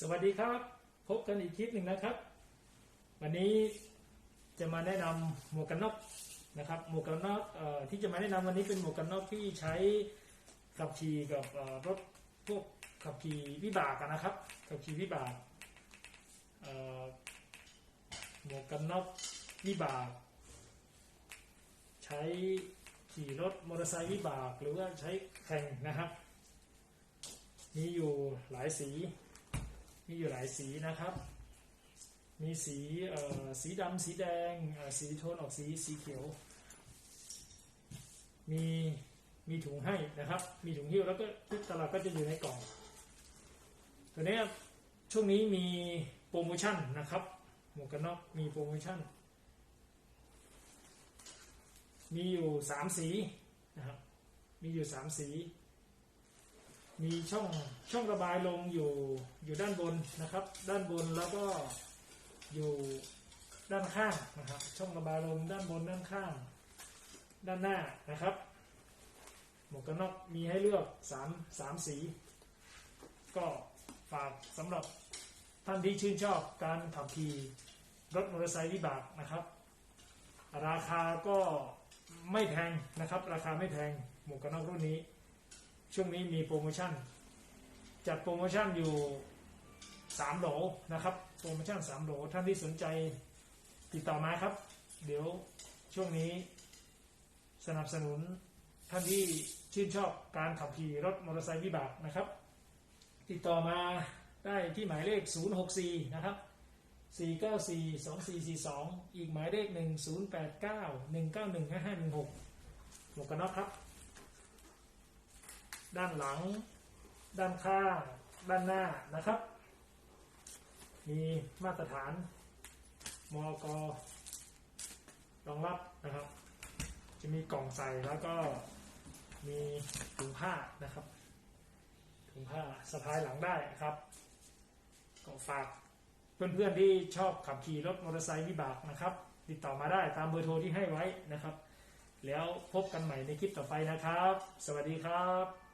สวัสดีครับ พบกันอีกคลิปหนึ่งนะครับ วันนี้จะมาแนะนำหมวกกันน็อกนะครับหมวกกันน็อกออที่จะมาแนะนำวันนี้เป็นหมวกกันน็อกที่ใช้ขับขี่กับรถพวกขับขี่วิบากนะครับขับขี่วิบากหมวกกันน็อกวิบาก ใช้ขี่รถมอเตอร์ไซค์วิบากหรือว่าใช้แข่งนะครับ มีอยู่หลายสี มีอยู่หลายสีนะครับ มีสีสีดำสีแดงสีโทนออกสีสีเขียว มีมีถุงให้นะครับ มีถุงหิ้วแล้วก็ทุกตลาดก็จะอยู่ในกล่อง ตัวนี้ช่วงนี้มีโปรโมชั่นนะครับ หมวกกันน็อกมีโปรโมชั่น มีอยู่สามสีนะครับ มีอยู่สามสี มีช่องช่องระบายลมอยู่อยู่ด้านบนนะครับ ด้านบนแล้วก็อยู่ด้านข้างนะครับ ช่องระบายลมด้านบนด้านข้าง ด้านหน้านะครับ หมวกกันน็อกมีให้เลือกสามสามสี ก็ฝากสำหรับท่านที่ชื่นชอบการขับขี่รถมอเตอร์ไซค์วิบากนะครับ ราคาก็ไม่แพงนะครับ ราคาไม่แพงหมวกกันน็อกรุ่นนี้ ช่วงนี้มีโปรโมชั่น จัดโปรโมชั่นอยู่3โหลนะครับ โปรโมชั่น3โหลท่านที่สนใจติดต่อมาครับ เดี๋ยวช่วงนี้สนับสนุนท่านที่ชื่นชอบการขับขี่รถมอเตอร์ไซค์วิบากนะครับ ติดต่อมาได้ที่หมายเลข 064 นะครับ 494-2442 อีกหมายเลข 1089-191-5516หมวกกันน็อกครับ ด้านหลัง ด้านข้าง ด้านหน้านะครับ มีมาตรฐานมอกรองรับนะครับ จะมีกล่องใส่แล้วก็มีถุงผ้านะครับ ถุงผ้าสะพายหลังได้ครับ ก็ฝากเพื่อนๆที่ชอบขับขี่รถมอเตอร์ไซค์วิบากนะครับ ติดต่อมาได้ตามเบอร์โทรที่ให้ไว้นะครับ แล้วพบกันใหม่ในคลิปต่อไปนะครับ สวัสดีครับ